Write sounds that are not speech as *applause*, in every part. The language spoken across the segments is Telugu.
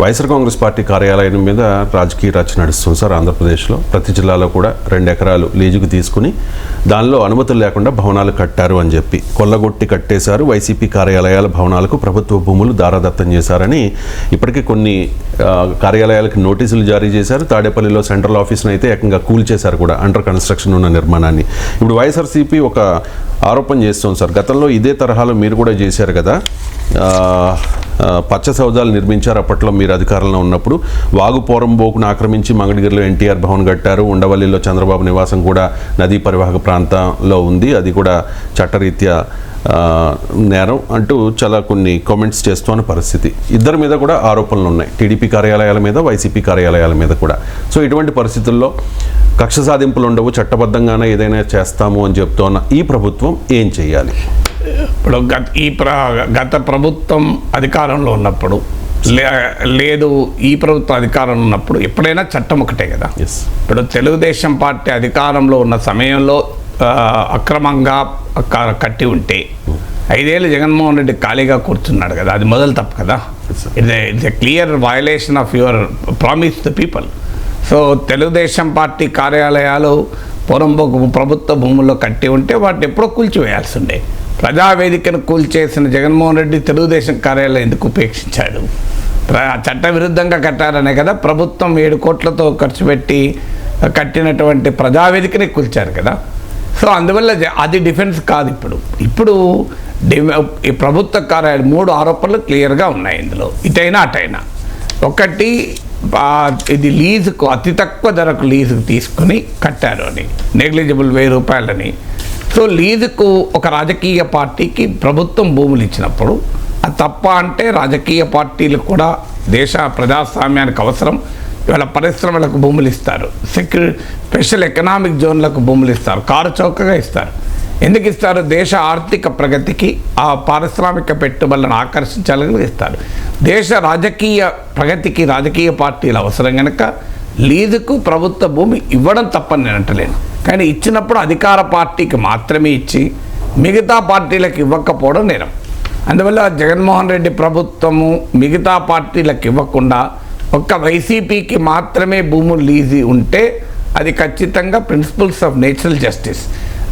వైఎస్ఆర్ కాంగ్రెస్ పార్టీ కార్యాలయం మీద రాజకీయ రచన నడుస్తుంది సార్ ఆంధ్రప్రదేశ్లో. ప్రతి జిల్లాలో కూడా రెండు ఎకరాలు లీజుకు తీసుకుని దానిలో అనుమతులు లేకుండా భవనాలు కట్టారు అని చెప్పి కొల్లగొట్టి కట్టేశారు. వైసీపీ కార్యాలయాల భవనాలకు ప్రభుత్వ భూములు దారాదత్తం చేశారని ఇప్పటికే కొన్ని కార్యాలయాలకు నోటీసులు జారీ చేశారు. తాడేపల్లిలో సెంట్రల్ ఆఫీస్ను అయితే ఏకంగా కూల్ చేశారు కూడా అండర్ కన్స్ట్రక్షన్ ఉన్న నిర్మాణాన్ని. ఇప్పుడు వైఎస్ఆర్సీపీ ఒక ఆరోపణ చేస్తుంది సార్. గతంలో ఇదే తరహాలో మీరు కూడా చేశారు కదా. పచ్చ సౌదాలు నిర్మించారు అప్పట్లో మీరు అధికారంలో ఉన్నప్పుడు. వాగు పోరంబోకును ఆక్రమించి మంగళగిరిలో ఎన్టీఆర్ భవన్ కట్టారు. ఉండవల్లిలో చంద్రబాబు నివాసం కూడా నదీ పరివాహక ప్రాంతంలో ఉంది. అది కూడా చట్టరీత్యా నేరం అంటూ చాలా కొన్ని కామెంట్స్ చేస్తున్న పరిస్థితి. ఇద్దరి మీద కూడా ఆరోపణలు ఉన్నాయి. టీడీపీ కార్యాలయాల మీద వైసీపీ కార్యాలయాల మీద కూడా. సో ఇటువంటి పరిస్థితుల్లో కక్ష సాధింపులు ఉండవు చట్టబద్ధంగానే ఏదైనా చేస్తాము అని చెప్తున్న ఈ ప్రభుత్వం ఏం చేయాలి ఇప్పుడు గత ఈ ప్ర గత ప్రభుత్వం అధికారంలో ఉన్నప్పుడు లేదు ఈ ప్రభుత్వం అధికారంలో ఉన్నప్పుడు ఎప్పుడైనా చట్టం ఒకటే కదా? ఇప్పుడు తెలుగుదేశం పార్టీ అధికారంలో ఉన్న సమయంలో అక్రమంగా కట్టి ఉంటే ఐదేళ్ళు జగన్మోహన్ రెడ్డి ఖాళీగా కూర్చున్నాడు కదా అది మొదలు తప్పు కదా. It's it's a clear violation of your promise the people so Telugu Desam party కార్యాలయాలు పొరంబోకు ప్రభుత్వ భూముల్లో కట్టి ఉంటే వాటిని ఎప్పుడో కూల్చివేయాల్సి ఉండే. ప్రజావేదికను కూల్చేసిన జగన్మోహన్ రెడ్డి తెలుగుదేశం కార్యాలయం ఎందుకు ఉపేక్షించాడు? ప్ర- చట్ట విరుద్ధంగా కట్టారనే కదా ప్రభుత్వం ఏడు కోట్లతో ఖర్చు పెట్టి కట్టినటువంటి ప్రజావేదికని కూల్చారు కదా. సో అందువల్ల అది డిఫెన్స్ కాదు ఇప్పుడు. ఇప్పుడు డి- ఈ ప్రభుత్వ కార్యాలయం మూడు ఆరోపణలు క్లియర్గా ఉన్నాయి ఇందులో. ఇటైనా అటైనా. ఒకటి ఇది లీజుకు అతి తక్కువ ధరకు లీజుకు తీసుకుని కట్టారు అని. నెగ్లిజిబుల్ వెయ్యి రూపాయలని. సో లీజుకు ఒక రాజకీయ పార్టీకి ప్రభుత్వం భూములు ఇచ్చినప్పుడు అది తప్ప అంటే రాజకీయ పార్టీలు కూడా దేశ ప్రజాస్వామ్యానికి అవసరం. ఇవాళ పరిశ్రమలకు భూములు ఇస్తారు. సెక్యూ స్పెషల్ ఎకనామిక్ జోన్లకు భూములు ఇస్తారు. కారు చౌకగా ఇస్తారు. ఎందుకు ఇస్తారు? దేశ ఆర్థిక ప్రగతికి ఆ పారిశ్రామిక పెట్టుబడులను ఆకర్షించాలని ఇస్తారు. దేశ రాజకీయ ప్రగతికి రాజకీయ పార్టీలు అవసరం కనుక లీజుకు ప్రభుత్వ భూమి ఇవ్వడం తప్పని నేను అంటలేను. కానీ ఇచ్చినప్పుడు అధికార పార్టీకి మాత్రమే ఇచ్చి మిగతా పార్టీలకు ఇవ్వకపోవడం నేరం. అందువల్ల జగన్మోహన్ రెడ్డి ప్రభుత్వము మిగతా పార్టీలకు ఇవ్వకుండా ఒక్క వైసీపీకి మాత్రమే భూములు లీజీ ఉంటే అది ఖచ్చితంగా ప్రిన్సిపల్స్ ఆఫ్ నేచురల్ జస్టిస్.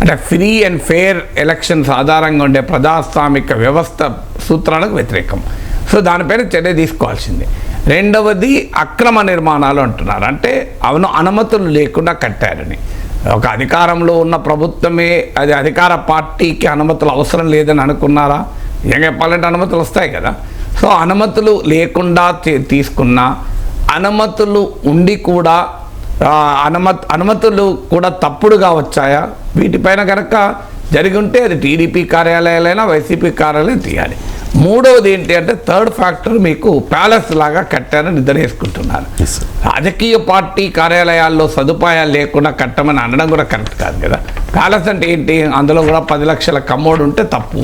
అంటే ఫ్రీ అండ్ ఫెయిర్ ఎలక్షన్స్ ఆధారంగా ఉండే ప్రజాస్వామిక వ్యవస్థ సూత్రాలకు వ్యతిరేకం. సో దానిపైన చర్య తీసుకోవాల్సిందే. రెండవది అక్రమ నిర్మాణాలు అంటున్నారు. అంటే అవును అనుమతులు లేకుండా కట్టారని. ఒక అధికారంలో ఉన్న ప్రభుత్వమే అది అధికార పార్టీకి అనుమతులు అవసరం లేదని అనుకున్నారా? ఏం చెప్పాలంటే అనుమతులు వస్తాయి కదా? సో అనుమతులు లేకుండా తీసుకున్న అనుమతులు ఉండి కూడా ఆ, అనుమతి అనుమతులు కూడా తప్పుడుగా వచ్చాయా? వీటిపైన కనుక జరిగి ఉంటే అది టీడీపీ కార్యాలయాలైనా వైసీపీ కార్యాలయం తీయాలి. మూడవది ఏంటి అంటే థర్డ్ ఫ్యాక్టర్ మీకు ప్యాలెస్ లాగా కట్టారని నిద్రేసుకుంటున్నారు రాజకీయ పార్టీ కార్యాలయాల్లో సదుపాయాలు లేకుండా కట్టమని అనడం కూడా కరెక్ట్ కాదు కదా. ప్యాలెస్ అంటే ఏంటి? అందులో కూడా పది లక్షల కమోడ్ ఉంటే తప్పు.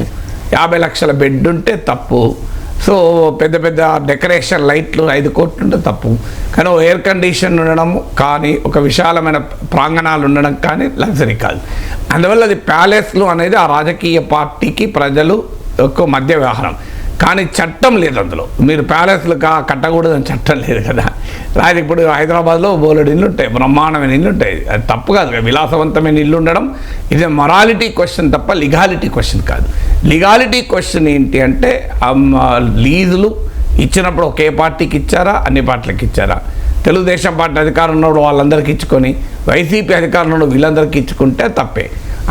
యాభై లక్షల బెడ్ ఉంటే తప్పు. సో పెద్ద పెద్ద డెకరేషన్ లైట్లు ఐదు కోట్లు ఉంటే తప్పు. కానీ ఎయిర్ కండిషన్ ఉండడం కానీ ఒక విశాలమైన ప్రాంగణాలు ఉండడం కానీ లగ్జరీ కాదు. అందువల్ల అది ప్యాలెస్లు అనేది ఆ రాజకీయ పార్టీకి ప్రజలు ఎక్కువ మధ్య వ్యవహారం కానీ చట్టం లేదు అందులో. మీరు ప్యాలెస్లు కా కట్టకూడదని చట్టం లేదు కదా. రాదు ఇప్పుడు హైదరాబాద్లో బోలెడు ఇల్లు ఉంటాయి బ్రహ్మాండమైన ఇల్లు ఉంటాయి అది తప్పు కాదు కదా, విలాసవంతమైన ఇల్లు ఉండడం ఇది మొరాలిటీ క్వశ్చన్ తప్ప లిగాలిటీ క్వశ్చన్ కాదు. లిగాలిటీ క్వశ్చన్ ఏంటి అంటే లీజులు ఇచ్చినప్పుడు ఒకే పార్టీకి ఇచ్చారా అన్ని పార్టీలకు ఇచ్చారా? తెలుగుదేశం పార్టీ అధికారం ఉన్నప్పుడు వాళ్ళందరికీ ఇచ్చుకొని వైసీపీ అధికారంలో వీళ్ళందరికీ ఇచ్చుకుంటే తప్పే.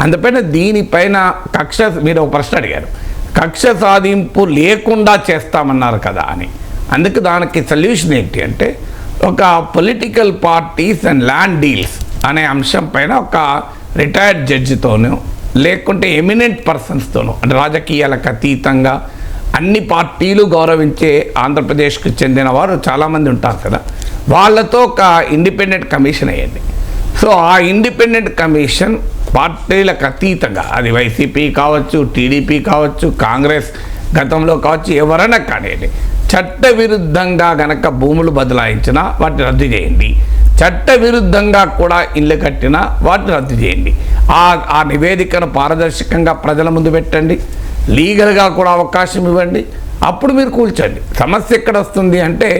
అందుపైన దీనిపైన కక్ష మీరు ఒక ప్రశ్న అడిగారు. కక్ష సాధింపు లేకుండా చేస్తామన్నారు కదా అని. అందుకు దానికి సొల్యూషన్ ఏంటి అంటే ఒక political parties and land deals అనే అంశం పైన ఒక రిటైర్డ్ జడ్జితోనూ లేకుంటే ఎమినెంట్ పర్సన్స్తోనూ అంటే రాజకీయాలకు అతీతంగా అన్ని పార్టీలు గౌరవించే ఆంధ్రప్రదేశ్కు చెందిన వారు చాలామంది ఉంటారు కదా. వాళ్ళతో ఒక ఇండిపెండెంట్ కమిషన్ అయ్యింది. సో ఆ ఇండిపెండెంట్ కమిషన్ పార్టీలకు అతీతంగా అది వైసీపీ కావచ్చు టీడీపీ కావచ్చు కాంగ్రెస్ గతంలో కావచ్చు ఎవరైనా కానివ్వండి చట్ట విరుద్ధంగా గనక భూములు బదలాయించినా వాటిని రద్దు చేయండి. చట్ట విరుద్ధంగా కూడా ఇల్లు కట్టినా వాటిని రద్దు చేయండి. ఆ ఆ నివేదికను పారదర్శకంగా ప్రజల ముందు పెట్టండి. లీగల్గా కూడా అవకాశం ఇవ్వండి. అప్పుడు మీరు కూల్చండి. సమస్య ఎక్కడ వస్తుంది అంటే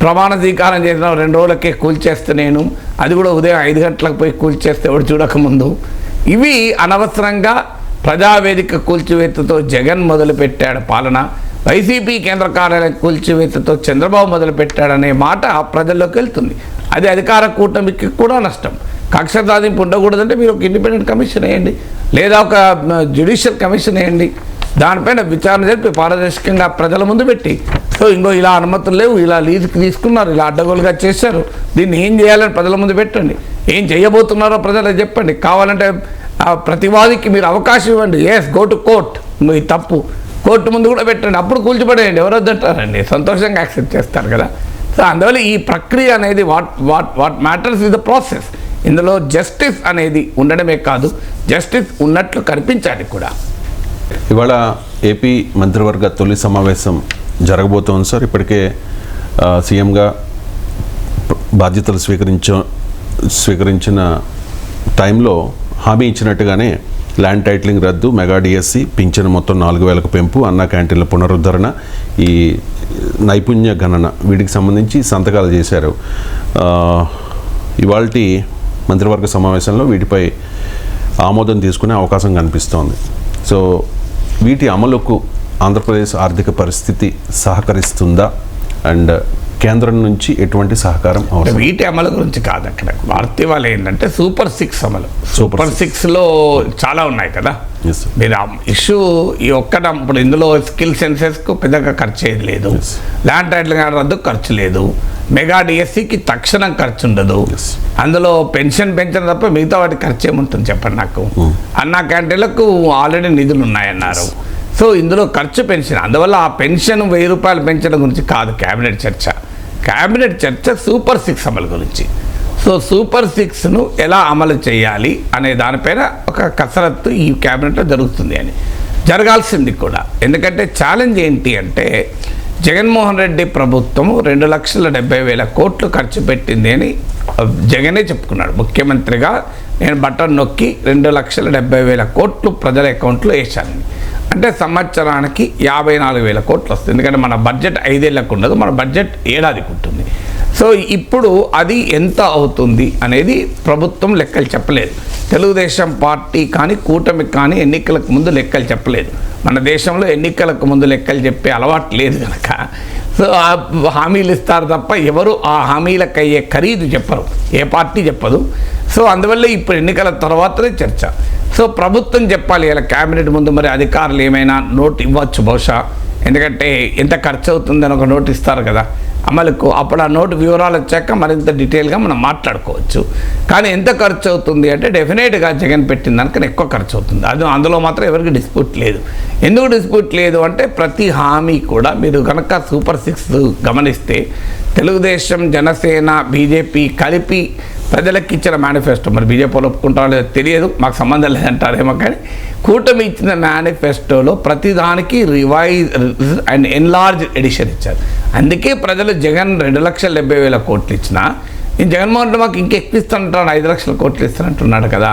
ప్రమాణ స్వీకారం చేసిన రెండు రోజులకే కూల్చేస్తే నేను అది కూడా ఉదయం ఐదు గంటలకు పోయి కూల్చేస్తే ఎవడు చూడకముందు. ఇవి అనవసరంగా ప్రజావేదిక కూల్చివేతతో జగన్ మొదలుపెట్టాడు పాలన. వైసీపీ కేంద్ర కార్యాలయం కూల్చివేతతో చంద్రబాబు మొదలుపెట్టాడనే మాట ప్రజల్లోకి వెళ్తుంది. అది అధికార కూటమికి కూడా నష్టం. కక్ష సాధింపు ఉండకూడదంటే మీరు ఒక ఇండిపెండెంట్ కమిషన్ వేయండి. లేదా ఒక జ్యుడిషియల్ కమిషన్ వేయండి. దానిపైన విచారణ జరిపి పారదర్శకంగా ప్రజల ముందు పెట్టి సో ఇంకో ఇలా అనుమతులు లేవు ఇలా లీజుకి తీసుకున్నారు ఇలా అడ్డగోలుగా చేశారు దీన్ని ఏం చేయాలని ప్రజల ముందు పెట్టండి. ఏం చేయబోతున్నారో ప్రజలకు చెప్పండి. కావాలంటే ప్రతివాదికి మీరు అవకాశం ఇవ్వండి. ఎస్ గో టు కోర్ట్ ఈ తప్పు. కోర్టు ముందు కూడా పెట్టండి. అప్పుడు కూల్చిపడేయండి. ఎవరు వద్దంటారండి? సంతోషంగా యాక్సెప్ట్ చేస్తారు కదా. సో అందువల్ల ఈ ప్రక్రియ అనేది what what what matters is the process. ఇందులో జస్టిస్ అనేది ఉండడమే కాదు జస్టిస్ ఉన్నట్లు కనిపించాలి కూడా. ఇవాళ ఏపీ మంత్రివర్గ తొలి సమావేశం జరగబోతోంది సార్. ఇప్పటికే సీఎంగా బాధ్యతలు స్వీకరించ స్వీకరించిన టైంలో హామీ ఇచ్చినట్టుగానే ల్యాండ్ టైటిలింగ్ రద్దు మెగా డిఎస్సి పింఛను మొత్తం నాలుగు వేలకు పెంపు అన్న క్యాంటీన్ల పునరుద్ధరణ ఈ నైపుణ్య గణన వీటికి సంబంధించి సంతకాలు చేశారు. ఇవాళ మంత్రివర్గ సమావేశంలో వీటిపై ఆమోదం తీసుకునే అవకాశం కనిపిస్తోంది. సో వీటి అమలుకు ఆంధ్రప్రదేశ్ ఆర్థిక పరిస్థితి సహకరిస్తుందా? అండ్ కేంద్రం నుంచి ఎటువంటి సహకారం అవసరం వీటి అమలు గురించి కాదు అక్కడ. భారతీ వాళ్ళు ఏంటంటే సూపర్ సిక్స్ అమలు. సూపర్. సిక్స్లో చాలా ఉన్నాయి కదా. మీరు ఇష్యూ ఈ ఒక్కట ఇప్పుడు ఇందులో స్కిల్ సెన్సెస్కు పెద్దగా ఖర్చు అయ్యేది లేదు. ల్యాండ్ టైటిల్ రద్దు ఖర్చు లేదు. మెగా డిఎస్సికి తక్షణం ఖర్చు ఉండదు. అందులో పెన్షన్ పెంచడం తప్ప మిగతా వాటికి ఖర్చు ఏముంటుంది చెప్పండి నాకు? అన్న క్యాంటీన్లకు ఆల్రెడీ నిధులు ఉన్నాయన్నారు. సో ఇందులో ఖర్చు పెన్షన్ అందువల్ల ఆ పెన్షన్ వెయ్యి రూపాయలు పెంచడం గురించి కాదు క్యాబినెట్ చర్చ. క్యాబినెట్ చర్చ సూపర్ సిక్స్ అమలు గురించి. సో సూపర్ సిక్స్ను ఎలా అమలు చేయాలి అనే దానిపైన ఒక కసరత్తు ఈ క్యాబినెట్లో జరుగుతుంది అని. జరగాల్సింది కూడా. ఎందుకంటే ఛాలెంజ్ ఏంటి అంటే జగన్మోహన్ రెడ్డి ప్రభుత్వం రెండు లక్షల డెబ్బై వేల కోట్లు ఖర్చు పెట్టింది అని జగనే చెప్పుకున్నాడు. ముఖ్యమంత్రిగా నేను బటన్ నొక్కి రెండు లక్షల డెబ్బై వేల కోట్లు ప్రజల అకౌంట్లో వేశానని అంటే సంవత్సరానికి యాభై నాలుగు వేల కోట్లు వస్తుంది. ఎందుకంటే మన బడ్జెట్ ఐదేళ్ళకు ఉండదు మన బడ్జెట్ ఏడాదికి ఉంటుంది. సో ఇప్పుడు అది ఎంత అవుతుంది అనేది ప్రభుత్వం లెక్కలు చెప్పలేదు. తెలుగుదేశం పార్టీ కానీ కూటమి కానీ ఎన్నికలకు ముందు లెక్కలు చెప్పలేదు. మన దేశంలో ఎన్నికలకు ముందు లెక్కలు చెప్పే అలవాటు లేదు కనుక సో ఆ హామీలు ఇస్తారు తప్ప ఎవరు ఆ హామీలకు అయ్యే ఖరీదు చెప్పరు. ఏ పార్టీ చెప్పదు. సో అందువల్ల ఇప్పుడు ఎన్నికల తర్వాతనే చర్చ. సో ప్రభుత్వం చెప్పాలి ఇలా క్యాబినెట్ ముందు మరి అధికారులు ఏమైనా నోట్ ఇవ్వచ్చు బహుశా. ఎందుకంటే ఎంత ఖర్చు అవుతుందని ఒక నోట్ ఇస్తారు కదా. అమలుకు అప్పుడు ఆ నోటు వివరాలు వచ్చాక మరింత డీటెయిల్గా మనం మాట్లాడుకోవచ్చు. కానీ ఎంత ఖర్చు అవుతుంది అంటే డెఫినెట్గా జగన్ పెట్టిన దానికన్నా ఎక్కువ ఖర్చు అవుతుంది. అది అందులో మాత్రం ఎవరికి డిస్ప్యూట్ లేదు. ఎందుకు డిస్ప్యూట్ లేదు అంటే ప్రతి హామీ కూడా మీరు కనుక సూపర్ సిక్స్ గమనిస్తే తెలుగుదేశం జనసేన బీజేపీ కలిపి ప్రజలకు ఇచ్చిన మేనిఫెస్టో. మరి బీజేపీలో ఒప్పుకుంటారో లేదో తెలియదు మాకు సంబంధం లేదంటారేమో కానీ కూటమి ఇచ్చిన మేనిఫెస్టోలో ప్రతిదానికి రివైజ్ అండ్ ఎన్లార్జ్ ఎడిషన్ ఇచ్చారు. అందుకే ప్రజలు జగన్ రెండు లక్షల డెబ్బై వేల కోట్లు ఇచ్చినా నేను జగన్మోహన్ రెడ్డి మాకు ఇంకెక్కువ ఇస్తానంటాడు ఐదు లక్షల కోట్లు ఇస్తానంటున్నాడు కదా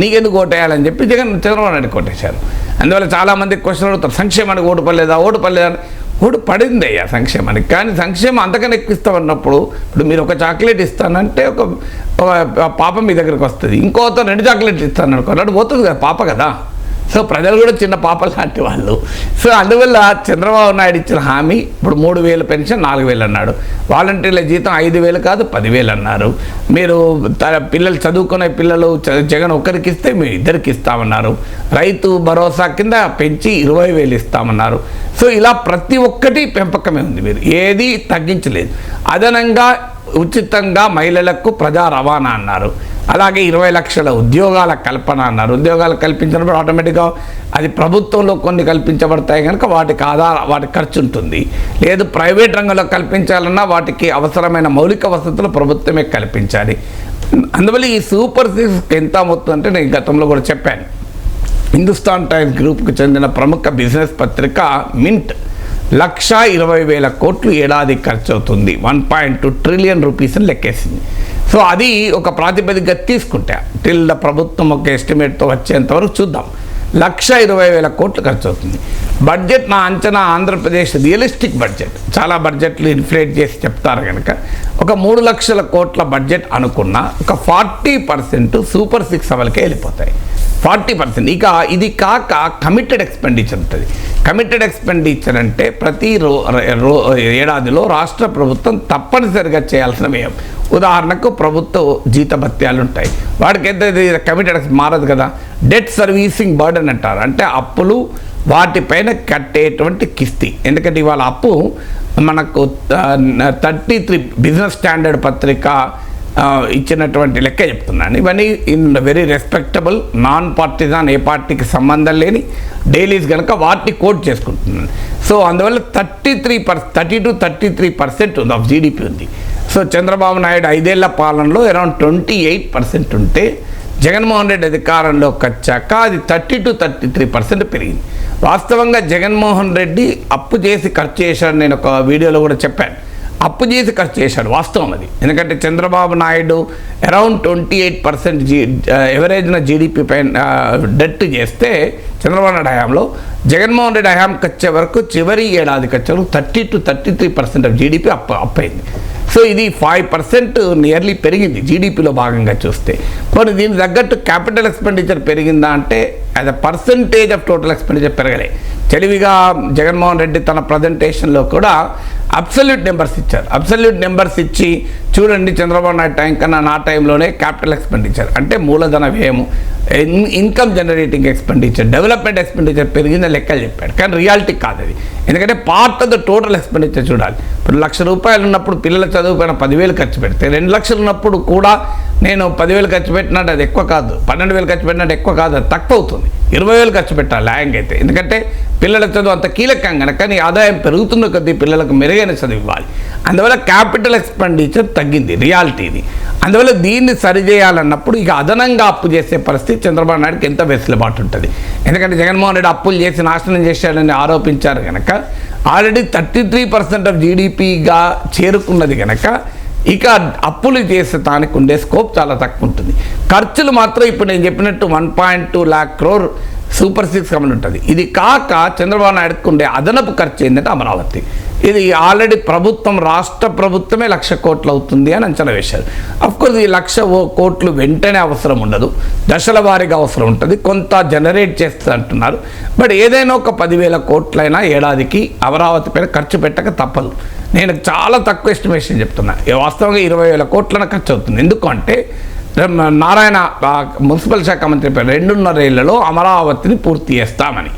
నీకెందుకు ఓటేయాలని చెప్పి జగన్ చంద్రబాబు నాయుడు కోటేశారు. అందువల్ల చాలామంది క్వశ్చన్ అడుగుతారు సంక్షేమానికి ఓటు పడలేదా ఓటు పడలేదా ఇప్పుడు పడింది అయ్యా సంక్షేమానికి. కానీ సంక్షేమం అంతకన్నా ఎక్కువ ఇస్తామన్నప్పుడు ఇప్పుడు మీరు ఒక చాక్లెట్ ఇస్తానంటే ఒక పాప మీ దగ్గరకు వస్తుంది. ఇంకోతో రెండు చాక్లెట్లు ఇస్తాను అనుకో పోతుంది కదా పాప కదా. సో ప్రజలు కూడా చిన్న పాపలు లాంటి వాళ్ళు. సో అందువల్ల చంద్రబాబు నాయుడు ఇచ్చిన హామీ ఇప్పుడు మూడు వేల పెన్షన్ నాలుగు వేలు అన్నాడు. వాలంటీర్ల జీతం ఐదు వేలు కాదు పదివేలు అన్నారు. మీరు పిల్లలు చదువుకునే పిల్లలు చ- జగన్ ఒక్కరికి ఇస్తే మేము ఇద్దరికి ఇస్తామన్నారు. రైతు భరోసా కింద పెంచి ఇరవై వేలు ఇస్తామన్నారు. సో ఇలా ప్రతి ఒక్కటి పెంపకమే ఉంది మీరు. ఏది తగ్గించలేదు. అదనంగా ఉచితంగా మహిళలకు ప్రజా రవాణా అన్నారు. అలాగే ఇరవై లక్షల ఉద్యోగాల కల్పన అన్నారు. ఉద్యోగాలు కల్పించినప్పుడు ఆటోమేటిక్గా అది ప్రభుత్వంలో కొన్ని కల్పించబడతాయి కనుక వాటికి ఆధార వాటి ఖర్చు ఉంటుంది. లేదు ప్రైవేట్ రంగంలో కల్పించాలన్నా వాటికి అవసరమైన మౌలిక వసతులు ప్రభుత్వమే కల్పించాలి. అందువల్ల ఈ సూపర్ సిక్స్కి ఎంత మొత్తం అంటే నేను గతంలో కూడా చెప్పాను. హిందుస్థాన్ టైమ్స్ గ్రూప్కి చెందిన ప్రముఖ బిజినెస్ పత్రిక మింట్ లక్ష ఇరవై వేల కోట్లు ఏడాది ఖర్చు అవుతుంది వన్ పాయింట్ టూ ట్రిలియన్ రూపీస్ని లెక్కేసింది. సో అది ఒక ప్రాతిపదికగా తీసుకుంటా. టిల్ ద ప్రభుత్వం ఒక ఎస్టిమేట్తో వచ్చేంతవరకు చూద్దాం. లక్ష ఇరవై వేల కోట్లు ఖర్చు అవుతుంది బడ్జెట్ నా అంచనా ఆంధ్రప్రదేశ్ రియలిస్టిక్ బడ్జెట్. చాలా బడ్జెట్లు ఇన్ఫ్లేట్ చేసి చెప్తారు కనుక ఒక మూడు లక్షల కోట్ల బడ్జెట్ అనుకున్న ఒక ఫార్టీ పర్సెంట్ సూపర్ సిక్స్ అమలుకే వెళ్ళిపోతాయి. Forty percent. ఇక ఇది కాక కమిటెడ్ ఎక్స్పెండిచర్ ఉంటుంది. కమిటెడ్ ఎక్స్పెండిచర్ అంటే ప్రతి రో రో ఏడాదిలో రాష్ట్ర ప్రభుత్వం తప్పనిసరిగా చేయాల్సిన వ్యయం. ఉదాహరణకు ప్రభుత్వ జీతభత్యాలు ఉంటాయి వాడికి ఎంత కమిటెడ్ మారదు కదా. డెట్ సర్వీసింగ్ బర్డన్ అంటారు. అంటే అప్పులు వాటిపైన కట్టేటువంటి కిస్తీ. ఎందుకంటే ఇవాళ అప్పు మనకు థర్టీ త్రీ బిజినెస్ స్టాండర్డ్ పత్రిక ఇచ్చినటువంటి లెక్క చెప్తున్నాను. ఇవన్నీ in very respectable non partisan ఏ పార్టీకి సంబంధం లేని డైలీస్ కనుక వాటిని కోట్ చేసుకుంటున్నాను. సో అందువల్ల thirty three per thirty two thirty three percent ఉంది ఆఫ్ జీడిపి ఉంది. సో చంద్రబాబు నాయుడు ఐదేళ్ళ పాలనలో అరౌండ్ ట్వంటీ ఎయిట్ పర్సెంట్ ఉంటే జగన్మోహన్ రెడ్డి అధికారంలోకి వచ్చాక అది thirty two thirty three percent పెరిగింది. వాస్తవంగా జగన్మోహన్ రెడ్డి అప్పు చేసి ఖర్చు చేశాడు నేను ఒక వీడియోలో కూడా చెప్పాను. అప్పు చేసి ఖర్చు చేశాడు వాస్తవం అది. ఎందుకంటే Chandrababu Naidu around twenty eight percent G ఎవరేజ్న జీడిపి పైన డెట్ చేస్తే చంద్రబాబు నాయుడు హయాంలో జగన్మోహన్ రెడ్డి హయాంకి వచ్చే వరకు చివరి ఏడాదికి వచ్చే వరకు thirty two thirty three percent of GDP up అప్పైంది so ఇది ఫైవ్ పర్సెంట్ నియర్లీ పెరిగింది జీడిపిలో భాగంగా చూస్తే. మరి దీనికి తగ్గట్టు క్యాపిటల్ ఎక్స్పెండిచర్ పెరిగిందా అంటే as a percentage of total expenditure పెరగలే. తెలివిగా జగన్మోహన్ రెడ్డి తన ప్రజెంటేషన్లో కూడా అబ్సల్యూట్ నెంబర్స్ ఇచ్చారు. అబ్సల్యూట్ నెంబర్స్ ఇచ్చి చూడండి చంద్రబాబు నాయుడు టైం కన్నా నా టైంలోనే క్యాపిటల్ ఎక్స్పెండిచర్ అంటే మూలధన వ్యయము income generating expenditure development expenditure పెరిగిందని లెక్కలు చెప్పాడు. కానీ రియాలిటీ కాదు అది. ఎందుకంటే part of the total expenditure చూడాలి. ఇప్పుడు లక్ష రూపాయలు ఉన్నప్పుడు పిల్లల చదువుపైన పదివేలు ఖర్చు పెడితే రెండు లక్షలు ఉన్నప్పుడు కూడా నేను పదివేలు ఖర్చు పెట్టినట్టు అది ఎక్కువ కాదు. పన్నెండు వేలు ఖర్చు పెట్టినట్టు ఎక్కువ కాదు అది తక్కువ అవుతుంది ఇరవై వేలు ఖర్చు పెట్టాలి ల్యాంగ్ అయితే ఎందుకంటే పిల్లల చదువు అంత కీలకం కనుక నీ ఆదాయం పెరుగుతున్న కొద్దీ పిల్లలకు మెరుగైన చదువు ఇవ్వాలి. అందువల్ల క్యాపిటల్ ఎక్స్పెండిచర్ తగ్గింది రియాలిటీది. అందువల్ల దీన్ని సరిచేయాలన్నప్పుడు ఇక అదనంగా అప్పు చేసే పరిస్థితి చంద్రబాబు నాయుడుకి ఎంత వెసులుబాటు ఉంటుంది. ఎందుకంటే జగన్మోహన్ రెడ్డి అప్పులు చేసి నాశనం చేశాడని ఆరోపించారు కనుక already thirty three percent of జీడిపిగా చేరుకున్నది కనుక ఇక అప్పులు చేసే దానికి ఉండే స్కోప్ చాలా తక్కువ ఉంటుంది ఖర్చులు మాత్రం ఇప్పుడు నేను చెప్పినట్టు one point two lakh crore super six common ఉంటుంది. ఇది కాక చంద్రబాబు నాయుడుకు ఉండే అదనపు ఖర్చు ఏంటంటే అమరావతి. ఇది ఆల్రెడీ ప్రభుత్వం రాష్ట్ర ప్రభుత్వమే లక్ష కోట్లు అవుతుంది అని అంచనా వేశారు. అఫ్కోర్స్ ఈ లక్ష ఓ కోట్లు వెంటనే అవసరం ఉండదు. దశల వారీగా అవసరం ఉంటుంది. కొంత జనరేట్ చేస్తుంది అంటున్నారు. బట్ ఏదైనా ఒక పదివేల కోట్లైనా ఏడాదికి అమరావతి పైన ఖర్చు పెట్టక తప్పదు. నేను చాలా తక్కువ ఎస్టిమేషన్ చెప్తున్నా. వాస్తవంగా ఇరవై వేల కోట్లన ఖర్చు అవుతుంది ఎందుకంటే నారాయణ మున్సిపల్ శాఖ మంత్రి రెండున్నర ఏళ్ళలో అమరావతిని పూర్తి చేస్తామని.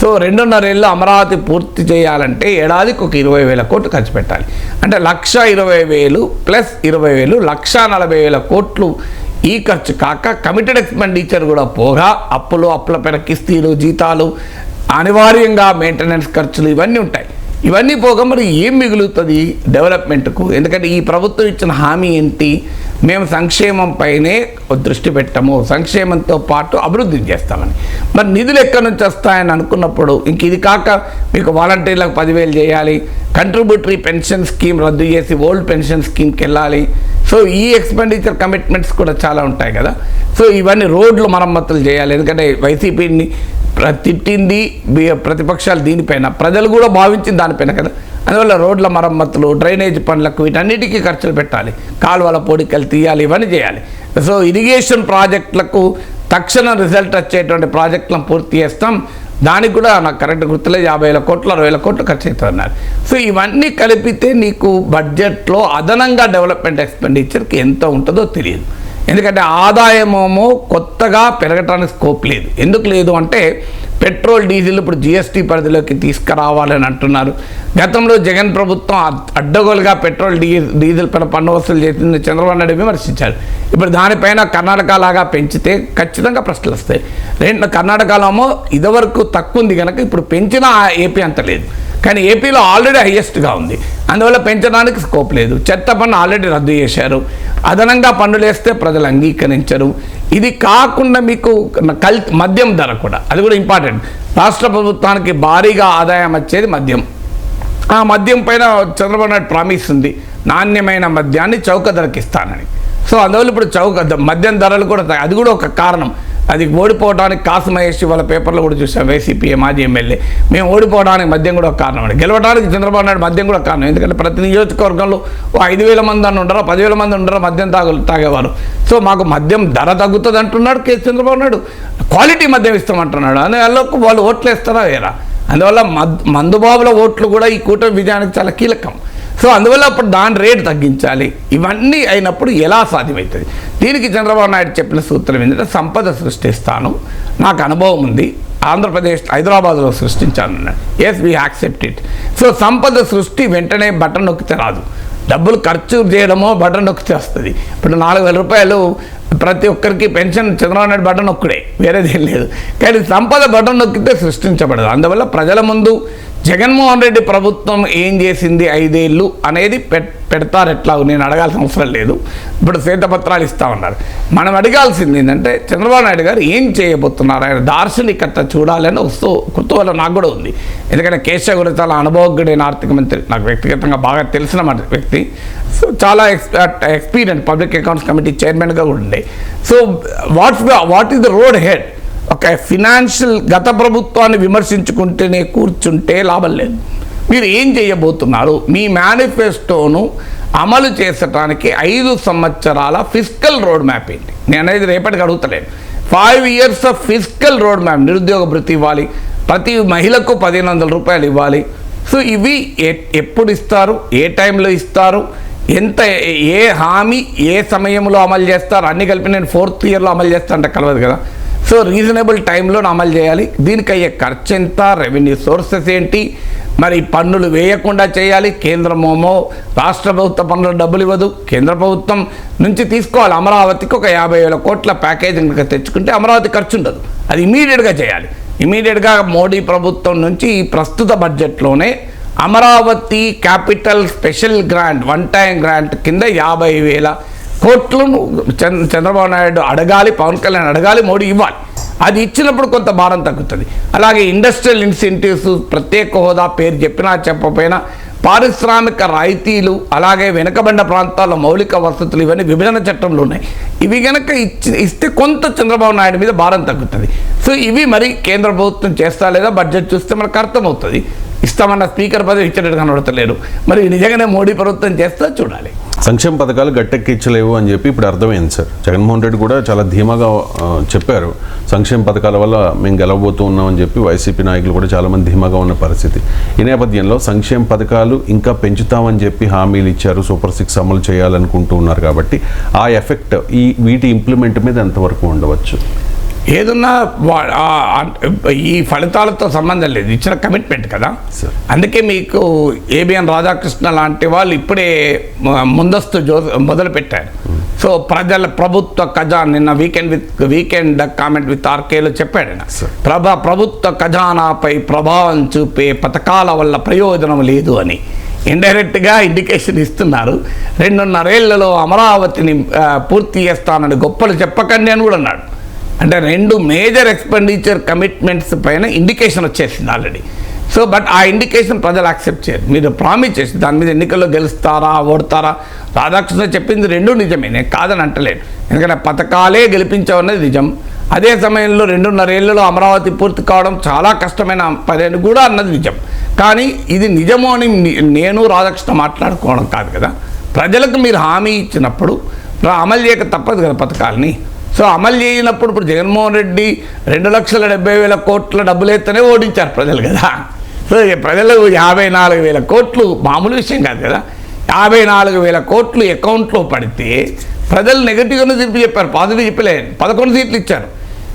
సో రెండున్నర ఏళ్ళు అమరావతి పూర్తి చేయాలంటే ఏడాదికి ఒక ఇరవై వేల కోట్లు ఖర్చు పెట్టాలి. అంటే లక్ష ఇరవై వేలు ప్లస్ ఇరవై వేలు లక్ష నలభై వేల కోట్లు ఈ ఖర్చు కాక కమిటెడ్ ఎక్స్పెండిచర్ కూడా పోగా అప్పులు అప్పుల పైన కిస్తీలు జీతాలు అనివార్యంగా మెయింటెనెన్స్ ఖర్చులు ఇవన్నీ ఉంటాయి. ఇవన్నీ పోగా మరి ఏం మిగులుతుంది డెవలప్మెంట్కు? ఎందుకంటే ఈ ప్రభుత్వం ఇచ్చిన హామీ ఏంటి? మేము సంక్షేమంపైనే దృష్టి పెట్టము. సంక్షేమంతో పాటు అభివృద్ధి చేస్తామని. మరి నిధులు ఎక్కడి నుంచి వస్తాయని అనుకున్నప్పుడు ఇంక ఇది కాక మీకు వాలంటీర్లకు పదివేలు చేయాలి కంట్రిబ్యూటరీ పెన్షన్ స్కీమ్ రద్దు చేసి ఓల్డ్ పెన్షన్ స్కీమ్కి వెళ్ళాలి సో ఈ ఎక్స్పెండిచర్ కమిట్మెంట్స్ కూడా చాలా ఉంటాయి కదా. సో ఇవన్నీ రోడ్లు మరమ్మతులు చేయాలి. ఎందుకంటే వైసీపీని తిట్టింది ప్రతిపక్షాలు దీనిపైన. ప్రజలు కూడా భావించింది దానిపైన కదా. అందువల్ల రోడ్ల మరమ్మతులు డ్రైనేజ్ పనులకు వీటన్నిటికీ ఖర్చులు పెట్టాలి. కాలువల పొడికలు తీయాలి ఇవన్నీ చేయాలి. సో ఇరిగేషన్ ప్రాజెక్టులకు తక్షణ రిజల్ట్ వచ్చేటువంటి ప్రాజెక్టులను పూర్తి చేస్తాం. దానికి కూడా నాకు కరెక్ట్ గుర్తులే యాభై వేల కోట్లు అరవై వేల కోట్లు ఖర్చు అవుతున్నారు సో ఇవన్నీ కలిపితే నీకు బడ్జెట్లో అదనంగా డెవలప్మెంట్ ఎక్స్పెండిచర్కి ఎంత ఉంటుందో తెలియదు. ఎందుకంటే ఆదాయమేమో కొత్తగా పెరగటానికి స్కోప్ లేదు. ఎందుకు లేదు అంటే పెట్రోల్ డీజిల్ ఇప్పుడు జిఎస్టీ పరిధిలోకి తీసుకురావాలని అంటున్నారు. గతంలో జగన్ ప్రభుత్వం అడ్డగోలుగా పెట్రోల్ డీజిల్ పైన పన్ను వసూలు చేసింది చంద్రబాబు నాయుడు విమర్శించారు. ఇప్పుడు దానిపైన కర్ణాటక లాగా పెంచితే ఖచ్చితంగా ప్రశ్నలు వస్తాయి. రెండు కర్ణాటకలో ఏమో ఇదివరకు తక్కువ ఉంది కనుక ఇప్పుడు పెంచిన ఏపీ అంత లేదు. కానీ ఏపీలో ఆల్రెడీ హయ్యెస్ట్గా ఉంది. అందువల్ల పెంచడానికి స్కోప్ లేదు. చెత్త పన్ను ఆల్రెడీ రద్దు చేశారు. అదనంగా పన్నులు వేస్తే ప్రజలు అంగీకరించరు. ఇది కాకుండా మీకు కల్ మద్యం ధర కూడా. అది కూడా ఇంపార్టెంట్ రాష్ట్ర ప్రభుత్వానికి భారీగా ఆదాయం వచ్చేది మద్యం. ఆ మద్యం పైన చంద్రబాబు నాయుడు ప్రామిస్ ఉంది. నాణ్యమైన మద్యాన్ని చౌక ధరకి ఇస్తానని. సో అందువల్ల ఇప్పుడు చౌక మద్యం ధరలు కూడా అది కూడా ఒక కారణం. అది ఓడిపోవడానికి కాసు మహేష్ వాళ్ళ పేపర్లో కూడా చూసాం వైసీపీ మాజీ ఎమ్మెల్యే. మేము ఓడిపోవడానికి మద్యం కూడా ఒక కారణం అండి. గెలవడానికి చంద్రబాబు నాయుడు మద్యం కూడా కారణం. ఎందుకంటే ప్రతి నియోజకవర్గంలో ఓ ఐదు వేల మంది అని ఉండరా పదివేల మంది ఉండరా మద్యం తాగు తాగేవారు. సో మాకు మద్యం ధర తగ్గుతుంది అంటున్నాడు కే. చంద్రబాబు నాయుడు. క్వాలిటీ మద్యం ఇస్తామంటున్నాడు. అని వాళ్ళకు వాళ్ళు ఓట్లు వేస్తారా వేరా అందువల్ల మద్ మందుబాబుల ఓట్లు కూడా ఈ కూటమి విజయానికి చాలా కీలకం. సో అందువల్ల అప్పుడు దాని రేటు తగ్గించాలి. ఇవన్నీ అయినప్పుడు ఎలా సాధ్యమవుతుంది? దీనికి చంద్రబాబు నాయుడు చెప్పిన సూత్రం ఏంటంటే సంపద సృష్టిస్తాను నాకు అనుభవం ఉంది ఆంధ్రప్రదేశ్ హైదరాబాద్లో సృష్టించాను yes we accept it so సంపద సృష్టి వెంటనే బటన్ నొక్కితే రాదు. డబ్బులు ఖర్చు చేయడమో బటన్ నొక్కితే వస్తుంది. ఇప్పుడు నాలుగు వేల రూపాయలు ప్రతి ఒక్కరికి పెన్షన్ చంద్రబాబు నాయుడు బటన్ ఒక్కడే వేరేది ఏం లేదు. కానీ సంపద బటన్ నొక్కితే సృష్టించబడదు. అందువల్ల ప్రజల ముందు జగన్మోహన్ రెడ్డి ప్రభుత్వం ఏం చేసింది ఐదేళ్ళు అనేది పెడతారు ఎట్లా? నేను అడగాల్సిన అవసరం లేదు. ఇప్పుడు శ్వేతపత్రాలు ఇస్తా ఉన్నారు. మనం అడగాల్సింది ఏంటంటే చంద్రబాబు నాయుడు గారు ఏం చేయబోతున్నారు? ఆయన దార్శనికత చూడాలని వస్తూ కుతూహలం నాకు కూడా ఉంది. ఎందుకంటే కేశవ గురి చాలా అనుభవజ్ఞుడైన ఆర్థిక మంత్రి. నాకు వ్యక్తిగతంగా బాగా తెలిసిన వ్యక్తి. సో చాలా expert experience public accounts committee చైర్మన్గా కూడా ఉండే. So what's what is the road head? ఒక ఫినాన్షియల్ గత ప్రభుత్వాన్ని విమర్శించుకుంటేనే కూర్చుంటే లాభం లేదు. మీరు ఏం చేయబోతున్నారు? మీ మేనిఫెస్టోను అమలు చేసటానికి ఐదు సంవత్సరాల ఫిజికల్ రోడ్ మ్యాప్ ఏంటి? నేను అనేది రేపటికి అడుగుతలేను. Five years of physical road map నిరుద్యోగ భృతి ఇవ్వాలి ప్రతి మహిళకు పదిహేను వందల రూపాయలు ఇవ్వాలి. సో ఇవి ఎప్పుడు ఇస్తారు? ఏ టైంలో ఇస్తారు? ఎంత ఏ హామీ ఏ సమయంలో అమలు చేస్తారు? అన్ని కలిపి నేను ఫోర్త్ ఇయర్లో అమలు చేస్తా అంటే కలవదు కదా. సో రీజనబుల్ టైంలో అమలు చేయాలి. దీనికి అయ్యే ఖర్చు ఎంత రెవెన్యూ సోర్సెస్ ఏంటి మరి పన్నులు వేయకుండా చేయాలి. కేంద్రమేమో రాష్ట్ర ప్రభుత్వ పన్నుల డబ్బులు ఇవ్వదు. కేంద్ర ప్రభుత్వం నుంచి తీసుకోవాలి. అమరావతికి ఒక యాభై వేల కోట్ల ప్యాకేజ్ కనుక తెచ్చుకుంటే అమరావతి ఖర్చు ఉండదు. అది ఇమీడియట్గా చేయాలి. ఇమీడియట్గా మోడీ ప్రభుత్వం నుంచి ఈ ప్రస్తుత బడ్జెట్లోనే Amaravati capital special grant one time grant కింద యాభై వేల కోట్లను చంద్ర చంద్రబాబు నాయుడు అడగాలి పవన్ కళ్యాణ్ అడగాలి మోడీ ఇవ్వాలి. అది ఇచ్చినప్పుడు కొంత భారం తగ్గుతుంది. అలాగే ఇండస్ట్రియల్ ఇన్సెంటివ్స్ ప్రత్యేక హోదా పేరు చెప్పినా చెప్పపోయినా పారిశ్రామిక రాయితీలు అలాగే వెనకబండ ప్రాంతాల్లో మౌలిక వసతులు ఇవన్నీ విభజన చట్టంలో ఉన్నాయి. ఇవి కనుక ఇచ్చి ఇస్తే కొంత చంద్రబాబు నాయుడు మీద భారం తగ్గుతుంది. సో ఇవి మరి కేంద్ర ప్రభుత్వం చేస్తా లేదా బడ్జెట్ చూస్తే మనకు అర్థమవుతుంది. ఇస్తామన్న స్పీకర్ పదవి ఇచ్చినట్టు కనబడతలేరు మరి నిజంగానే మోడీ ప్రభుత్వం చేస్తా చూడాలి. సంక్షేమ పథకాలు గట్టెక్కించలేవు అని చెప్పి ఇప్పుడు అర్థమైంది సార్. జగన్మోహన్ రెడ్డి కూడా చాలా ధీమాగా చెప్పారు. సంక్షేమ పథకాల వల్ల మేము గెలవబోతూ ఉన్నాం అని చెప్పి వైసీపీ నాయకులు కూడా చాలా మంది ధీమాగా ఉన్న పరిస్థితి. ఈ నేపథ్యంలో సంక్షేమ పథకాలు ఇంకా పెంచుతామని చెప్పి హామీలు ఇచ్చారు సూపర్ సిక్స్ అమలు చేయాలనుకుంటూ ఉన్నారు కాబట్టి ఆ ఎఫెక్ట్ ఈ వీటి ఇంప్లిమెంట్ మీద ఎంతవరకు ఉండవచ్చు? ఏదున్నా ఈ ఫలితాలతో సంబంధం లేదు. ఇచ్చిన కమిట్మెంట్ కదా. అందుకే మీకు ఏబిఎన్ రాధాకృష్ణ లాంటి వాళ్ళు ఇప్పుడే ముందస్తు జో మొదలు పెట్టారు సో ప్రజల ప్రభుత్వ ఖజా నిన్న weekend with weekend comment with ఆర్కేలో చెప్పాడు. ప్రభ ప్రభుత్వ ఖజానాపై ప్రభావం చూపే పథకాల వల్ల ప్రయోజనం లేదు అని. ఇండైరెక్ట్గా ఇండికేషన్ ఇస్తున్నారు. రెండున్నరేళ్ళలో అమరావతిని పూర్తి చేస్తానని గొప్పలు చెప్పకండి అని కూడా అన్నాడు. అంటే రెండు మేజర్ ఎక్స్పెండిచర్ కమిట్మెంట్స్ పైన ఇండికేషన్ వచ్చేసింది ఆల్రెడీ. సో బట్ ఆ ఇండికేషన్ ప్రజలు యాక్సెప్ట్ చేయరు. మీరు ప్రామిస్ చేసి దాని మీద ఎన్నికల్లో గెలుస్తారా ఓడతారా? రాధాకృష్ణ చెప్పింది రెండూ నిజమే. నేను కాదని అంటలేను. ఎందుకంటే పథకాలే గెలిపించవన్నది నిజం. అదే సమయంలో రెండున్నరేళ్ళలో అమరావతి పూర్తి కావడం చాలా కష్టమైన పని అని కూడా అన్నది నిజం. కానీ ఇది నిజమో అని నేను రాధాకృష్ణ మాట్లాడుకోవడం కాదు కదా. ప్రజలకు మీరు హామీ ఇచ్చినప్పుడు రా- అమలు చేయక తప్పదు కదా పథకాలని. సో అమలు చేయనప్పుడు ఇప్పుడు జగన్మోహన్ రెడ్డి రెండు లక్షల డెబ్బై వేల కోట్ల డబ్బులు ఓడించారు ప్రజలు కదా. సో ప్రజలు యాభై నాలుగు వేల కోట్లు మామూలు విషయం కాదు కదా. యాభై నాలుగు వేల కోట్లు అకౌంట్లో పడితే ప్రజలు నెగిటివ్గానే తీర్పు చెప్పారు. పాజిటివ్ చెప్పలే. పదకొండు సీట్లు ఇచ్చారు.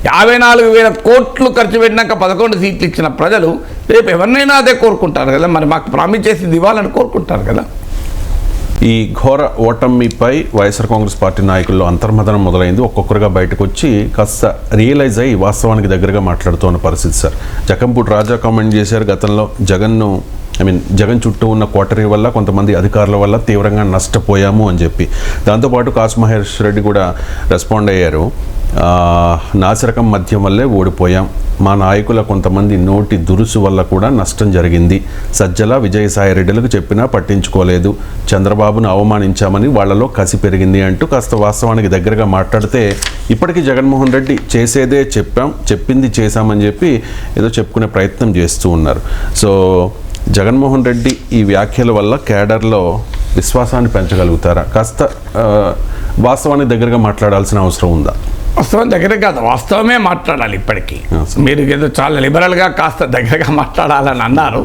యాభై నాలుగు వేల కోట్లు ఖర్చు పెట్టినాక పదకొండు సీట్లు ఇచ్చిన ప్రజలు రేపు ఎవరినైనా అదే కోరుకుంటారు కదా. మరి మాకు ప్రామిస్ చేసి ఇవ్వాలని కోరుకుంటారు కదా. ఈ ఘోర ఓటమిపై వైఎస్ఆర్ కాంగ్రెస్ పార్టీ నాయకుల్లో అంతర్మదనం మొదలైంది. ఒక్కొక్కరుగా బయటకు వచ్చి కాస్త రియలైజ్ అయ్యి వాస్తవానికి దగ్గరగా మాట్లాడుతున్న పరిస్థితి సార్. జకంపూడి రాజా కామెంట్ చేశారు గతంలో జగన్ను ఐ మీన్ జగన్ చుట్టూ ఉన్న కోటరీ వల్ల కొంతమంది అధికారుల వల్ల తీవ్రంగా నష్టపోయాము అని చెప్పి. దాంతోపాటు కాసు మహేష్ రెడ్డి కూడా రెస్పాండ్ అయ్యారు. నాసిరకం మద్యం వల్లే ఓడిపోయాం. మా నాయకుల కొంతమంది నోటి దురుసు వల్ల కూడా నష్టం జరిగింది. సజ్జల విజయసాయి రెడ్డిలకు చెప్పినా పట్టించుకోలేదు. చంద్రబాబును అవమానించామని వాళ్ళలో కసి పెరిగింది అంటూ కాస్త వాస్తవానికి దగ్గరగా మాట్లాడితే ఇప్పటికీ జగన్మోహన్ రెడ్డి చేసేదే చెప్పాం చెప్పింది చేశామని చెప్పి ఏదో చెప్పుకునే ప్రయత్నం చేస్తూ ఉన్నారు. సో జగన్మోహన్ రెడ్డి ఈ వ్యాఖ్యల వల్ల కేడర్లో విశ్వాసాన్ని పెంచగలుగుతారా? కాస్త వాస్తవానికి దగ్గరగా మాట్లాడాల్సిన అవసరం ఉందా? వాస్తవం దగ్గర కాదు వాస్తవమే మాట్లాడాలి ఇప్పటికీ. మీరు ఏదో చాలా లిబరల్గా కాస్త దగ్గరగా *laughs* మాట్లాడాలని అన్నారు.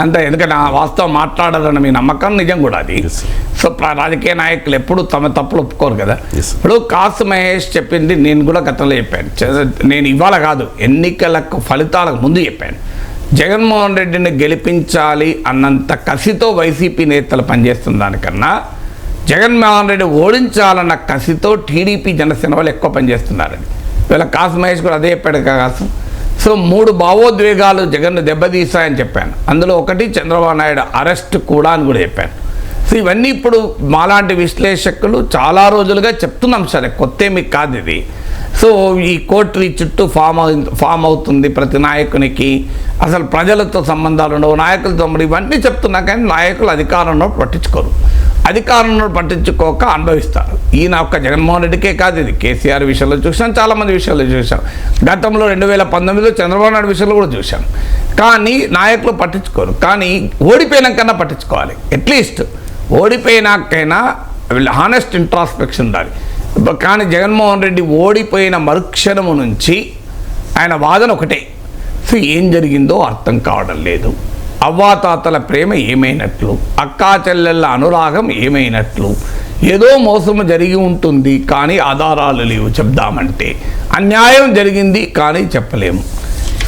అంతే ఎందుకంటే వాస్తవం మాట్లాడాలన్న మీ నమ్మకం నిజం కూడా అది. సో రాజకీయ నాయకులు ఎప్పుడు తమ తప్పులు ఒప్పుకోరు కదా. ఇప్పుడు కాసు మహేష్ చెప్పింది నేను కూడా గతంలో చెప్పాను నేను ఇవాళ కాదు ఎన్నికలకు ఫలితాలకు ముందు చెప్పాను జగన్మోహన్ రెడ్డిని గెలిపించాలి అన్నంత కసితో వైసీపీ నేతలు పనిచేస్తున్న దానికన్నా జగన్మోహన్ రెడ్డి ఓడించాలన్న కసితో టీడీపీ జనసేన వాళ్ళు ఎక్కువ పనిచేస్తున్నారండి. వీళ్ళ కాసు మహేష్ కూడా అదే చెప్పాడు కాసు. సో మూడు భావోద్వేగాలు జగన్ దెబ్బతీస్తాయని చెప్పాను. అందులో ఒకటి చంద్రబాబు నాయుడు అరెస్ట్ కూడా అని కూడా చెప్పాను. సో ఇవన్నీ ఇప్పుడు మాలాంటి విశ్లేషకులు చాలా రోజులుగా చెప్తున్నాం సరే. కొత్త ఏమి కాదు ఇది. సో ఈ కోటరీ చుట్టూ ఫామ్ ఫామ్ అవుతుంది ప్రతి నాయకునికి. అసలు ప్రజలతో సంబంధాలు ఉండవు నాయకులతో మరి ఇవన్నీ చెప్తున్నా కానీ నాయకులు అధికారంలో పట్టించుకోరు. అధికారంలో పట్టించుకోక అనుభవిస్తారు. ఈయన ఒక్క జగన్మోహన్ రెడ్డికే కాదు ఇది కేసీఆర్ విషయంలో చూసాం చాలామంది విషయాల్లో చూసాం గతంలో రెండు వేల పంతొమ్మిదిలో చంద్రబాబు నాయుడు విషయంలో కూడా చూసాం కానీ నాయకులు పట్టించుకోరు. కానీ ఓడిపోయినాకన్నా పట్టించుకోవాలి. అట్లీస్ట్ ఓడిపోయినాకైనా హానెస్ట్ ఇంట్రాస్పెక్షన్ ఉండాలి. కానీ జగన్మోహన్ రెడ్డి ఓడిపోయిన మరుక్షణము నుంచి ఆయన వాదన ఒకటే. సో ఏం జరిగిందో అర్థం కావడం లేదు. అవ్వాతాతల ప్రేమ ఏమైనట్లు అక్కా చెల్లెళ్ళ అనురాగం ఏమైనట్లు ఏదో మోసము జరిగి ఉంటుంది కానీ ఆధారాలు లేవు చెప్దామంటే. అన్యాయం జరిగింది కానీ చెప్పలేము.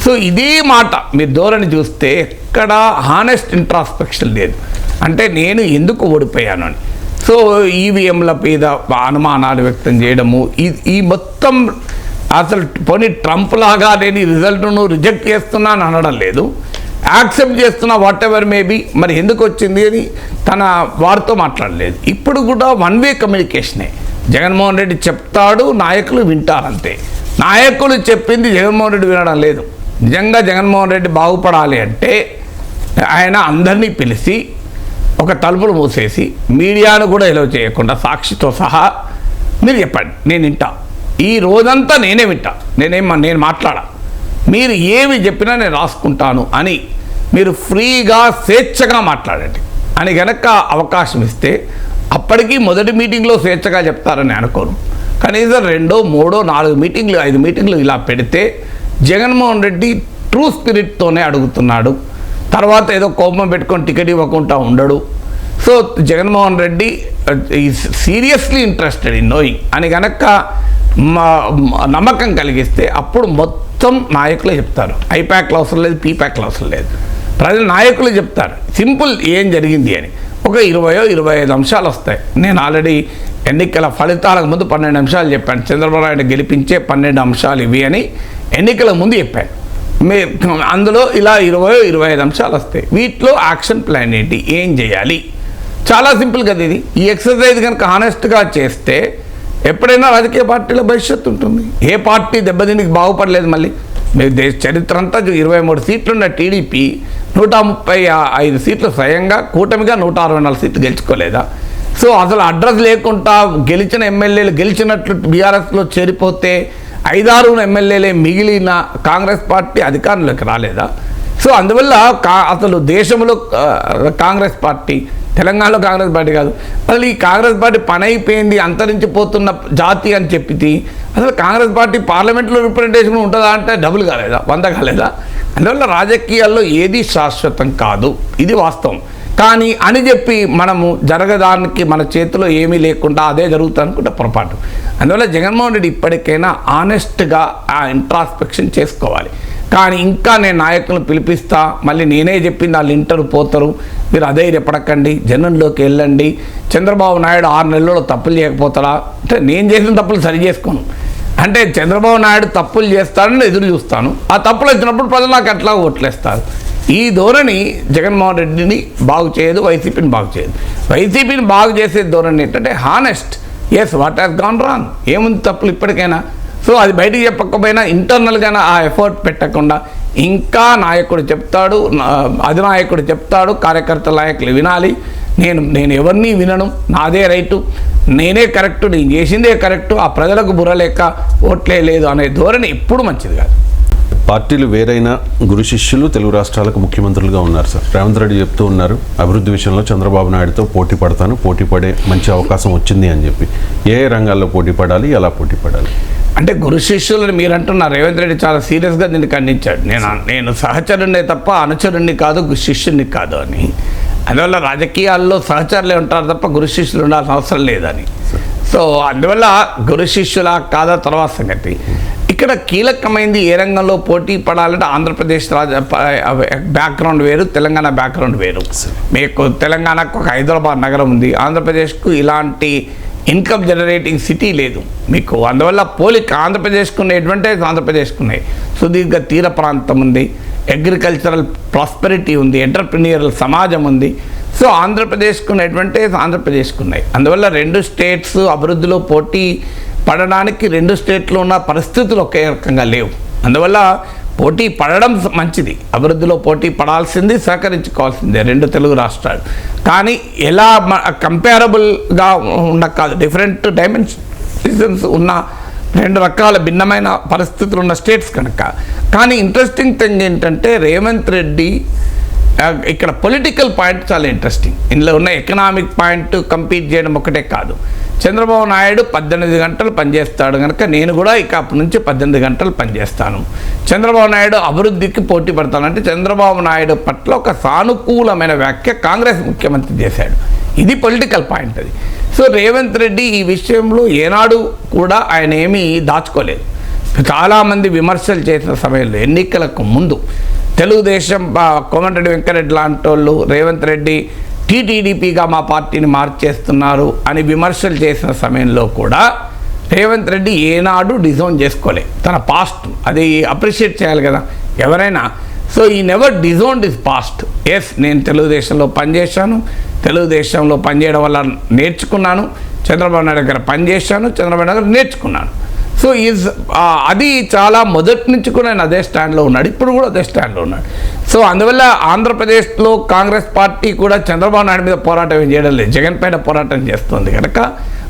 సో ఇదే మాట మీరు ధోరణి చూస్తే ఎక్కడ హానెస్ట్ ఇంట్రాస్పెక్షన్ లేదు. అంటే నేను ఎందుకు ఓడిపోయాను అని. సో ఈవీఎంల మీద అనుమానాలు వ్యక్తం చేయడము ఈ ఈ మొత్తం అసలు పోనీ ట్రంప్ లాగా లేని రిజల్ట్ను రిజెక్ట్ చేస్తున్నాను అనడం లేదు. యాక్సెప్ట్ చేస్తున్న వాట్ ఎవర్ మేబీ మరి ఎందుకు వచ్చింది అని తన వారితో మాట్లాడలేదు. ఇప్పుడు కూడా వన్ వే కమ్యూనికేషనే జగన్మోహన్ రెడ్డి చెప్తాడు నాయకులు వింటారంతే. నాయకులు చెప్పింది జగన్మోహన్ రెడ్డి వినడం లేదు. నిజంగా జగన్మోహన్ రెడ్డి బాగుపడాలి అంటే ఆయన అందరినీ పిలిచి ఒక తలుపులు మూసేసి మీడియాను కూడా ఎలో చేయకుండా సాక్షితో సహా మీరు చెప్పండి నేను వింటా. ఈ రోజంతా నేనే వింటా. నేనేం నేను మాట్లాడా. మీరు ఏమి చెప్పినా నేను రాసుకుంటాను అని మీరు ఫ్రీగా స్వేచ్ఛగా మాట్లాడండి. అని గనక అవకాశం ఇస్తే అప్పటికి మొదటి మీటింగ్లో స్వేచ్ఛగా చెప్తారని అనుకోను. కనీసం రెండో మూడో నాలుగు మీటింగ్లు ఐదు మీటింగ్లు ఇలా పెడితే జగన్మోహన్ రెడ్డి ట్రూ స్పిరిట్తోనే అడుగుతున్నాడు. తర్వాత ఏదో కోపం పెట్టుకొని టికెట్ ఇవ్వకుండా ఉండడు. So Jaganmohan Reddy seriously interested in knowing అని కనుక నమ్మకం కలిగిస్తే అప్పుడు మొత్తం నాయకులే చెప్తారు. ఐప్యాక్లు అవసరం లేదు పీప్యాక్లు అవసరం లేదు. ప్రజలు నాయకులు చెప్తారు. సింపుల్ ఏం జరిగింది అని. ఒక ఇరవయో ఇరవై ఐదు అంశాలు వస్తాయి. నేను ఆల్రెడీ ఎన్నికల ఫలితాలకు ముందు పన్నెండు అంశాలు చెప్పాను. చంద్రబాబు నాయుడు గెలిపించే పన్నెండు అంశాలు ఇవి అని ఎన్నికల ముందు చెప్పాను. మే అందులో ఇలా ఇరవై ఇరవై ఐదు అంశాలు వస్తాయి. వీటిలో యాక్షన్ ప్లాన్ ఏంటి? ఏం చేయాలి? చాలా సింపుల్ కదా ఇది. ఈ ఎక్సర్సైజ్ కనుక హానెస్ట్గా చేస్తే ఎప్పుడైనా రాజకీయ పార్టీల భవిష్యత్తు ఉంటుంది. ఏ పార్టీ దెబ్బతినికి బాగుపడలేదు మళ్ళీ. మీరు దేశ చరిత్ర అంతా ఇరవై మూడు సీట్లున్న టీడీపీ నూట ముప్పై ఐదు సీట్లు స్వయంగా కూటమిగా నూట అరవై నాలుగు సీట్లు గెలుచుకోలేదా? సో అసలు అడ్రస్ లేకుండా గెలిచిన ఎమ్మెల్యేలు గెలిచినట్లు బీఆర్ఎస్లో చేరిపోతే ఐదారు ఎమ్మెల్యేలే మిగిలిన కాంగ్రెస్ పార్టీ అధికారంలోకి రాలేదా? సో అందువల్ల కా అసలు దేశంలో కాంగ్రెస్ పార్టీ తెలంగాణలో కాంగ్రెస్ పార్టీ కాదు. అసలు ఈ కాంగ్రెస్ పార్టీ పని అయిపోయింది అంతరించిపోతున్న జాతి అని చెప్పి అసలు కాంగ్రెస్ పార్టీ పార్లమెంట్లో రిప్రజెంటేషన్ ఉంటుందా అంటే డబుల్ కాలేదా? వంద కాలేదా? అందువల్ల రాజకీయాల్లో ఏది శాశ్వతం కాదు. ఇది వాస్తవం. కానీ అని చెప్పి మనము జరగదానికి మన చేతిలో ఏమీ లేకుండా అదే జరుగుతుంది అనుకుంటే పొరపాటు. అందువల్ల జగన్మోహన్ రెడ్డి ఇప్పటికైనా ఆనెస్ట్గా ఆ ఇంట్రాస్పెక్షన్ చేసుకోవాలి. కానీ ఇంకా నేను నాయకులను పిలిపిస్తా మళ్ళీ నేనే చెప్పింది వాళ్ళు ఇంటరు పోతారు. మీరు అదే రెప్పడకండి జనంలోకి వెళ్ళండి. చంద్రబాబు నాయుడు ఆరు నెలల్లో తప్పులు చేయకపోతాడా అంటే నేను చేసిన తప్పులు సరి చేసుకోను. అంటే చంద్రబాబు నాయుడు తప్పులు చేస్తాడని ఎదురు చూస్తాను. ఆ తప్పులు వచ్చినప్పుడు ప్రజలు నాకు ఎట్లా ఓట్లేస్తారు? ఈ ధోరణి జగన్మోహన్ రెడ్డిని బాగు చేయదు వైసీపీని బాగు చేయదు. వైసీపీని బాగు చేసే ధోరణి ఏంటంటే honest as what has gone wrong ఏముంది తప్పులు ఇప్పటికైనా? సో అది బయటికి చెప్పకపోయినా ఇంటర్నల్గానే ఆ ఎఫర్ట్ పెట్టకుండా ఇంకా నాయకుడు చెప్తాడు అధినాయకుడు చెప్తాడు కార్యకర్త నాయకులు వినాలి. నేను నేను ఎవరిని వినను? నాదే రైటు. నేనే కరెక్టు నేను చేసిందే కరెక్టు ఆ ప్రజలకు బుర్రలేక ఓట్లే లేదు అనే ధోరణి ఎప్పుడు మంచిది కాదు. పార్టీలు వేరైనా గురు శిష్యులు తెలుగు రాష్ట్రాలకు ముఖ్యమంత్రులుగా ఉన్నారు సార్. రేవంత్ రెడ్డి చెప్తూ ఉన్నారు అభివృద్ధి విషయంలో చంద్రబాబు నాయుడుతో పోటీ పడతాను పోటీ పడే మంచి అవకాశం వచ్చింది అని చెప్పి. ఏ ఏ రంగాల్లో పోటీ పడాలి ఎలా పోటీ పడాలి? అంటే గురు శిష్యులని మీరు అంటున్నారు రేవంత్ రెడ్డి చాలా సీరియస్గా దీన్ని ఖండించాడు. నేను నేను సహచరుణ్ణి తప్ప అనుచరుణ్ణి కాదు శిష్యుణ్ణి కాదు అని. అందువల్ల రాజకీయాల్లో సహచరులే ఉంటారు తప్ప గురు శిష్యులు ఉండాల్సిన అవసరం లేదని. సో అందువల్ల గురు శిష్యుల కాదా తర్వాత సంగతి. ఇక్కడ కీలకమైంది ఏ రంగంలో పోటీ పడాలంటే ఆంధ్రప్రదేశ్ రాజ బ్యాక్గ్రౌండ్ వేరు తెలంగాణ బ్యాక్గ్రౌండ్ వేరు. మీకు తెలంగాణకు ఒక హైదరాబాద్ నగరం ఉంది. ఆంధ్రప్రదేశ్కు ఇలాంటి ఇన్కమ్ జనరేటింగ్ సిటీ లేదు. మీకు అందువల్ల పోలిక ఆంధ్రప్రదేశ్కు ఉన్న అడ్వాంటేజ్ ఆంధ్రప్రదేశ్కు ఉన్నాయి. సుదీర్ఘ తీర ప్రాంతం ఉంది. అగ్రికల్చరల్ ప్రాస్పెరిటీ ఉంది ఎంటర్ప్రినియరల్ సమాజం ఉంది. సో ఆంధ్రప్రదేశ్కు ఉన్న అడ్వాంటేజ్ ఆంధ్రప్రదేశ్కు ఉన్నాయి. అందువల్ల రెండు స్టేట్స్ అభివృద్ధిలో పోటీ పడడానికి రెండు స్టేట్లు ఉన్న పరిస్థితులు ఒకే రకంగా లేవు. అందువల్ల పోటీ పడడం మంచిది. అభివృద్ధిలో పోటీ పడాల్సింది సహకరించుకోవాల్సిందే. రెండు తెలుగు రాష్ట్రాలు. కానీ ఎలా కంపేరబుల్గా ఉండ కాదు డిఫరెంట్ డైమెన్షన్స్ ఉన్న రెండు రకాల భిన్నమైన పరిస్థితులు ఉన్న స్టేట్స్ కనుక. కానీ ఇంట్రెస్టింగ్ థింగ్ ఏంటంటే రేవంత్ రెడ్డి ఇక్కడ పొలిటికల్ పాయింట్ చాలా ఇంట్రెస్టింగ్. ఇందులో ఉన్న ఎకనామిక్ పాయింట్ కంపీట్ చేయడం ఒకటే కాదు. చంద్రబాబు నాయుడు పద్దెనిమిది గంటలు పనిచేస్తాడు కనుక నేను కూడా ఇక అప్పటి నుంచి పద్దెనిమిది గంటలు పనిచేస్తాను. చంద్రబాబు నాయుడు అభివృద్ధికి పోటీ పడతానంటే చంద్రబాబు నాయుడు పట్ల ఒక సానుకూలమైన వ్యాఖ్య కాంగ్రెస్ ముఖ్యమంత్రి చేశాడు. ఇది పొలిటికల్ పాయింట్ అది. సో రేవంత్ రెడ్డి ఈ విషయంలో ఏనాడు కూడా ఆయన ఏమీ దాచుకోలేదు. చాలామంది విమర్శలు చేసిన సమయంలో ఎన్నికలకు ముందు తెలుగుదేశం కోమటిరెడ్డి వెంకరెడ్డి లాంటి వాళ్ళు రేవంత్ రెడ్డి టీటీడీపీగా మా పార్టీని మార్చేస్తున్నారు అని విమర్శలు చేసిన సమయంలో కూడా రేవంత్ రెడ్డి ఏనాడు డిజోన్ చేసుకోలే. తన పాస్ట్ అది అప్రిషియేట్ చేయాలి కదా. ఎవరైనా. సో ఈ never disown is past. Yes నేను తెలుగుదేశంలో పనిచేశాను. తెలుగుదేశంలో పనిచేయడం వల్ల నేర్చుకున్నాను. చంద్రబాబు నాయుడు దగ్గర పనిచేశాను. చంద్రబాబు నాయుడు దగ్గర నేర్చుకున్నాను. సో ఈజ్ అది చాలా మొదటి నుంచి కూడా నేను అదే స్టాండ్లో ఉన్నాడు. ఇప్పుడు కూడా అదే స్టాండ్లో ఉన్నాడు. సో అందువల్ల ఆంధ్రప్రదేశ్లో కాంగ్రెస్ పార్టీ కూడా చంద్రబాబు నాయుడు మీద పోరాటం ఏం చేయడం లేదు. జగన్ పైన పోరాటం చేస్తుంది కనుక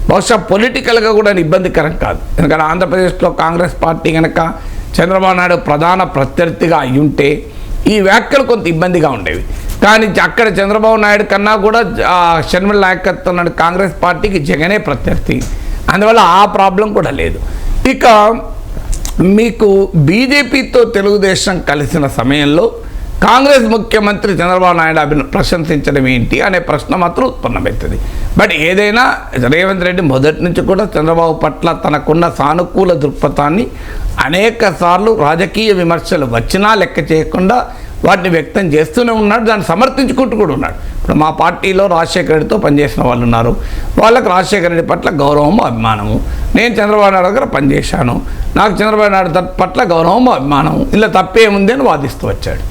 బహుశా పొలిటికల్గా కూడా ఇబ్బందికరం కాదు. ఎందుకంటే ఆంధ్రప్రదేశ్లో కాంగ్రెస్ పార్టీ కనుక చంద్రబాబు నాయుడు ప్రధాన ప్రత్యర్థిగా అయ్యుంటే ఉంటే ఈ వ్యాఖ్యలు కొంత ఇబ్బందిగా ఉండేవి. కానీ అక్కడ చంద్రబాబు నాయుడు కన్నా కూడా ఆ, షర్మిల నాయకత్వం కాంగ్రెస్ పార్టీకి జగనే ప్రత్యర్థి. అందువల్ల ఆ ప్రాబ్లం కూడా లేదు. ఇక మీకు బీజేపీతో తెలుగుదేశం కలిసిన సమయంలో కాంగ్రెస్ ముఖ్యమంత్రి చంద్రబాబు నాయుడు అభి ప్రశంసించడం ఏంటి అనే ప్రశ్న మాత్రం ఉత్పన్నమవుతుంది. బట్ ఏదైనా రేవంత్ రెడ్డి మొదటి నుంచి కూడా చంద్రబాబు పట్ల తనకున్న సానుకూల దృక్పథాన్ని అనేక సార్లు రాజకీయ విమర్శలు వచ్చినా లెక్క చేయకుండా వాటిని వ్యక్తం చేస్తూనే ఉన్నాడు. దాన్ని సమర్థించుకుంటూ కూడా ఉన్నాడు. ఇప్పుడు మా పార్టీలో రాజశేఖర రెడ్డితో పనిచేసిన వాళ్ళు ఉన్నారు. వాళ్ళకి రాజశేఖర రెడ్డి పట్ల గౌరవము అభిమానము నేను చంద్రబాబు నాయుడు దగ్గర పనిచేశాను. నాకు చంద్రబాబు నాయుడు పట్ల గౌరవము అభిమానము ఇలా తప్పేముంది అని వాదిస్తూ వచ్చాడు.